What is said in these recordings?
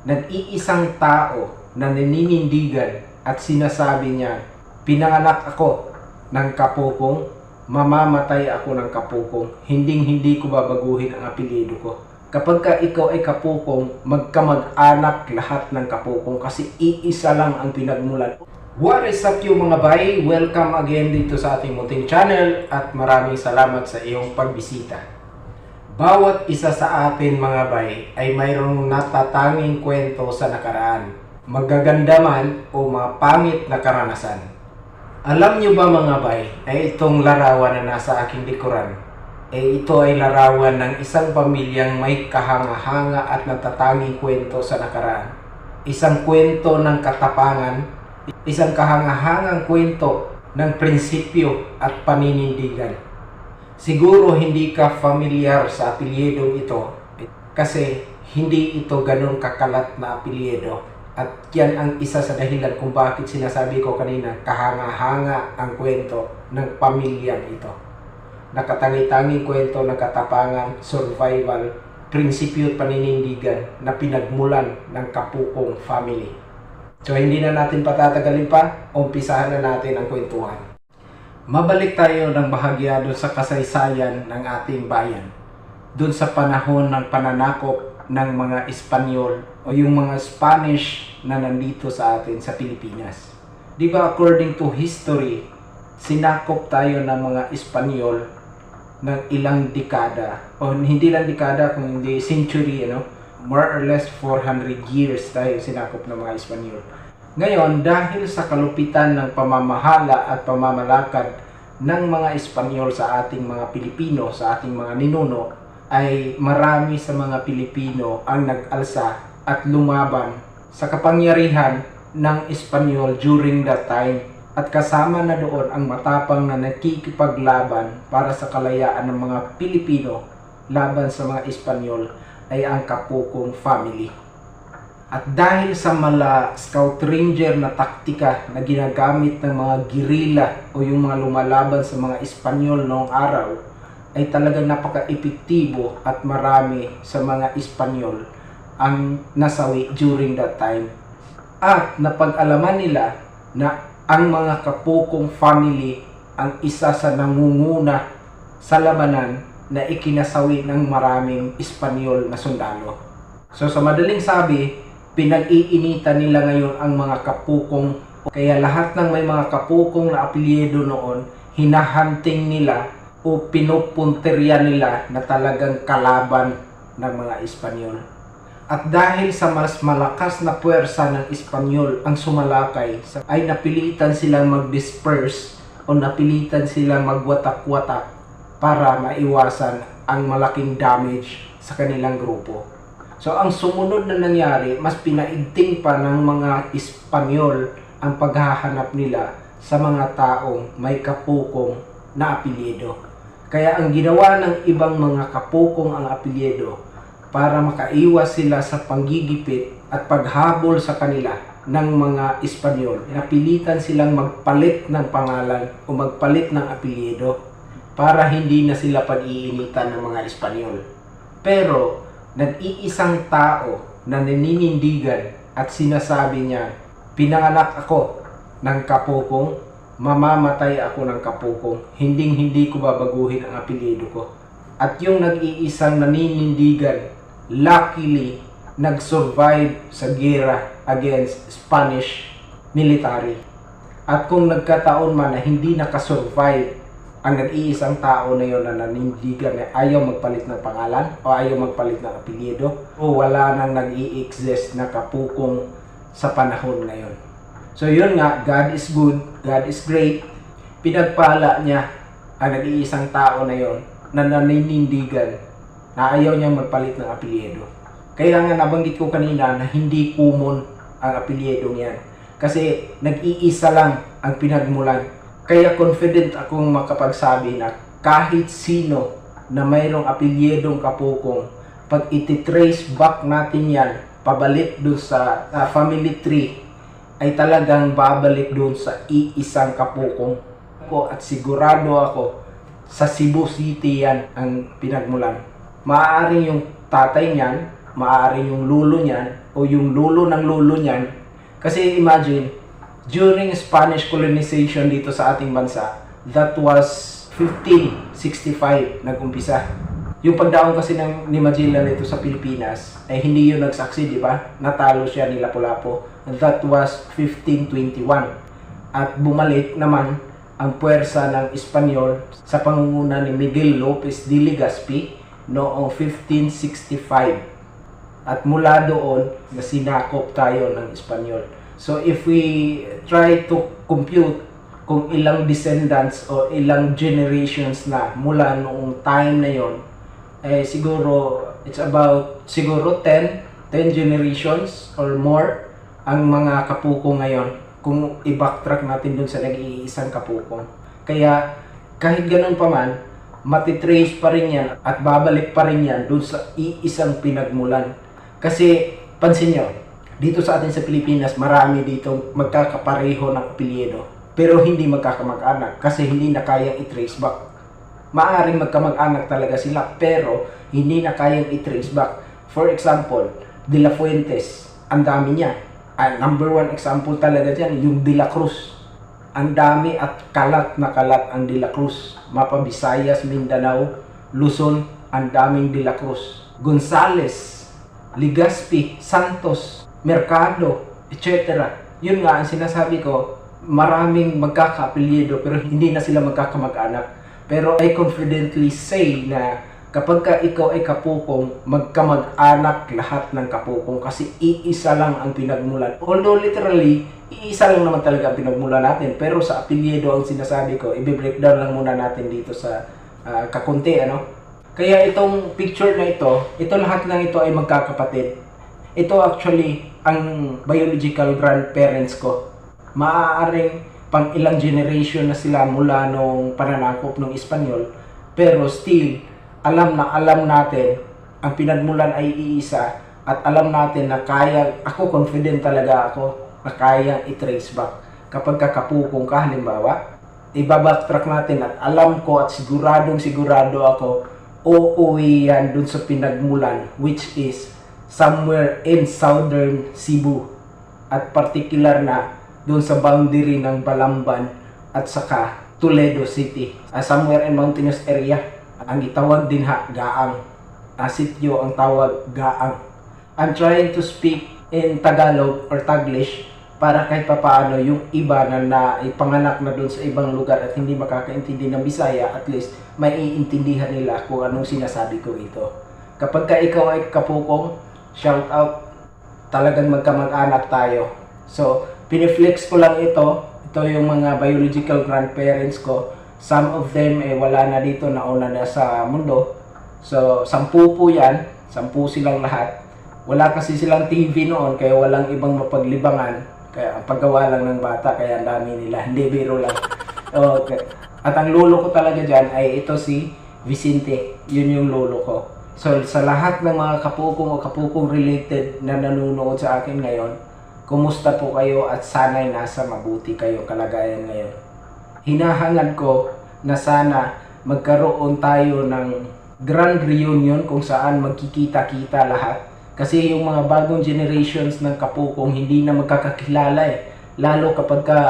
nag-iisang tao na naninindigan at sinasabi niya, pinanganak ako ng kapukong, mamamatay ako ng kapukong, hinding hindi ko babaguhin ang apelyido ko. Kapag ka ikaw ay kapukong, magkamag-anak lahat ng kapukong kasi iisa lang ang pinagmulan. What is up you mga bay? Welcome again dito sa ating munting channel at maraming salamat sa iyong pagbisita. Bawat isa sa atin mga bay ay mayroong natatanging kwento sa nakaraan. Magaganda man o mga pangit na karanasan. Alam nyo ba mga bay ay itong larawan na nasa aking likuran eh ito ay larawan ng isang pamilyang may kahanga-hanga at natatanging kwento sa nakaraan. Isang kwento ng katapangan, isang kahangahangang kwento ng prinsipyo at paninindigan. Siguro hindi ka familiar sa apelyedong ito kasi hindi ito ganun kakalat na apelyedo. At yan ang isa sa dahilan kung bakit sinasabi ko kanina kahanga-hanga ang kwento ng pamilyang ito. Nakatangi-tanging kwento ng katapangan, survival, prinsipyo at paninindigan na pinagmulan ng Kapukong family. So hindi na natin patatagalin pa, umpisahan na natin ang kwentuhan. Mabalik tayo ng bahagya doon sa kasaysayan ng ating bayan. Doon sa panahon ng pananakop ng mga Espanyol o yung mga Spanish na nandito sa atin sa Pilipinas. Di ba according to history, sinakop tayo ng mga Espanyol ng ilang dekada o hindi lang dekada kung hindi century ano more or less 400 years tayo sinakop ng mga Espanyol ngayon dahil sa kalupitan ng pamamahala at pamamalakad ng mga Espanyol sa ating mga Pilipino sa ating mga ninuno ay marami sa mga Pilipino ang nag-alsa at lumaban sa kapangyarihan ng Espanyol during that time at kasama na doon ang matapang na nakikipaglaban para sa kalayaan ng mga Pilipino laban sa mga Espanyol ay ang Kapukong family. At dahil sa mala scout ranger na taktika na ginagamit ng mga girila o yung mga lumalaban sa mga Espanyol noong araw, ay talagang napaka-epektibo at marami sa mga Espanyol ang nasawi during that time. At napag-alaman nila na ang mga kapukong family ang isa sa nangunguna sa labanan na ikinasawi ng maraming Espanyol na sundalo. So sa madaling sabi, pinag-iinitan nila ngayon ang mga kapukong kaya lahat ng may mga kapukong na apelyido noon, hinahunting nila o pinupunterya nila na talagang kalaban ng mga Espanyol. At dahil sa mas malakas na puwersa ng Espanyol ang sumalakay, ay napilitan silang mag-disperse o napilitan silang magwatak-watak para maiwasan ang malaking damage sa kanilang grupo. So ang sumunod na nangyari, mas pinaigting pa ng mga Espanyol ang paghahanap nila sa mga taong may kapukong na apelyido. Kaya ang ginawa ng ibang mga kapukong ang apelyido para makaiwas sila sa panggigipit at paghabol sa kanila ng mga Espanyol. Napilitan silang magpalit ng pangalan o magpalit ng apelyido para hindi na sila pag-iinitan ng mga Espanyol. Pero nag-iisang tao na naninindigan at sinasabi niya, pinanganak ako ng kapukong, mamamatay ako ng kapukong, hinding hindi ko babaguhin ang apelyido ko. At yung nag-iisang naninindigan luckily nag-survive sa gera against Spanish military. At kung nagkataon man na hindi nakasurvive ang nag-iisang tao na yon na nanindigan na ayaw magpalit ng pangalan o ayaw magpalit ng apelyido o wala nang nag-i-exist na kapukong sa panahon na yon. So yun nga, God is good, God is great. Pinagpala niya ang nag-iisang tao na yon na naninindigan na ayaw niyang magpalit ng apelyido. Kaya nga nabanggit ko kanina na hindi common ang apelyido niyan. Kasi nag-iisa lang ang pinagmulan. Kaya confident akong makapagsabi na kahit sino na mayroong apelyedong kapukong, pag ititrace back natin yan, pabalik doon sa uh, family tree, ay talagang babalik doon sa iisang kapukong. Ko at sigurado ako sa Cebu City yan ang pinagmulan maaaring yung tatay niyan, maaaring yung lulo niyan, o yung lolo ng lolo niyan. Kasi imagine, during Spanish colonization dito sa ating bansa, that was 1565 nag-umpisa. Yung pagdaon kasi ng ni Magellan dito sa Pilipinas, ay hindi yun nagsaksi, di ba? Natalo siya ni Lapu-Lapu. That was 1521. At bumalik naman ang puwersa ng Espanyol sa pangunguna ni Miguel Lopez de Legazpi noong 1565. At mula doon, na sinakop tayo ng Espanyol. So if we try to compute kung ilang descendants o ilang generations na mula noong time na yon, eh siguro it's about siguro 10 10 generations or more ang mga kapuko ngayon kung i-backtrack natin dun sa nag-iisang kapuko. Kaya kahit ganun pa man, matitrace pa rin yan at babalik pa rin yan dun sa iisang pinagmulan. Kasi pansin nyo, dito sa atin sa Pilipinas, marami dito magkakapareho ng apelyido. Pero hindi magkakamag-anak kasi hindi na kayang i-trace back. Maaring magkamag-anak talaga sila pero hindi na kayang i-trace back. For example, De La Fuentes, ang dami niya. Ang number one example talaga dyan, yung De La Cruz. Ang dami at kalat na kalat ang De La Cruz. Mapa Visayas, Mindanao, Luzon, ang daming De La Cruz. Gonzales, Legazpi, Santos, Mercado, etc. Yun nga ang sinasabi ko, maraming magkakaapelyido pero hindi na sila magkakamag-anak. Pero I confidently say na kapag ka ikaw ay kapukong, magkamag-anak lahat ng kapukong kasi iisa lang ang pinagmulan. Although literally, iisa lang naman talaga ang pinagmulan natin. Pero sa apelyido ang sinasabi ko, i-breakdown lang muna natin dito sa ah, kakunti, ano? Kaya itong picture na ito, ito lahat ng ito ay magkakapatid. Ito actually ang biological grandparents ko. Maaaring pang ilang generation na sila mula nung pananakop ng Espanyol. Pero still, alam na alam natin ang pinagmulan ay iisa at alam natin na kaya, ako confident talaga ako na kaya i-trace back. Kapag kakapukong ka, halimbawa, ibabacktrack natin at alam ko at siguradong sigurado ako uuwi yan dun sa pinagmulan which is somewhere in southern Cebu at particular na dun sa boundary ng Balamban at saka Toledo City. Uh, somewhere in mountainous area. Ang itawag din ha Gaang. Uh, sityo ang tawag Gaang. I'm trying to speak in Tagalog or Taglish para kahit papaano yung iba na naipanganak na doon sa ibang lugar at hindi makakaintindi ng Bisaya, at least may iintindihan nila kung anong sinasabi ko ito. Kapag ka ikaw ay kapukong, shout out, talagang magkamag-anak tayo. So, piniflex ko lang ito. Ito yung mga biological grandparents ko. Some of them eh wala na dito, nauna na sa mundo. So, sampu po yan. Sampu silang lahat. Wala kasi silang TV noon, kaya walang ibang mapaglibangan. Kaya ang paggawa lang ng bata, kaya ang dami nila. Hindi, biro lang. Okay. At ang lolo ko talaga dyan ay ito si Vicente. Yun yung lolo ko. So, sa lahat ng mga kapukong o kapukong related na nanonood sa akin ngayon, kumusta po kayo at sana'y nasa mabuti kayo kalagayan ngayon. Hinahangad ko na sana magkaroon tayo ng grand reunion kung saan magkikita-kita lahat. Kasi yung mga bagong generations ng kapukong hindi na magkakakilala eh. Lalo kapag ka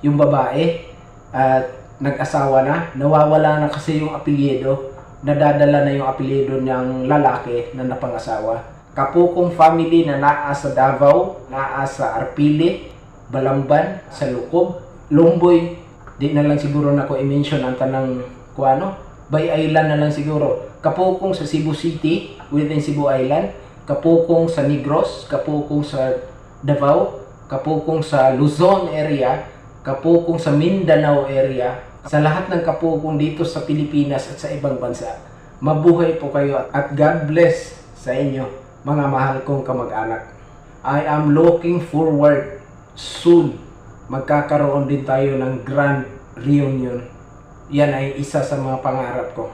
yung babae at nag-asawa na, nawawala na kasi yung apelyido, nadadala na yung apelyido ng lalaki na napangasawa. Kapukong family na naa sa Davao, naa sa Arpili, Balamban, sa Lukob, Lumboy, di na lang siguro na ko i-mention ang tanang kuano, Bay Island na lang siguro. Kapukong sa Cebu City, within Cebu Island, kapukong sa Negros, kapukong sa Davao, kapukong sa Luzon area, kapukong sa Mindanao area, sa lahat ng kapukong dito sa Pilipinas at sa ibang bansa. Mabuhay po kayo at God bless sa inyo, mga mahal kong kamag-anak. I am looking forward soon. Magkakaroon din tayo ng grand reunion. Yan ay isa sa mga pangarap ko.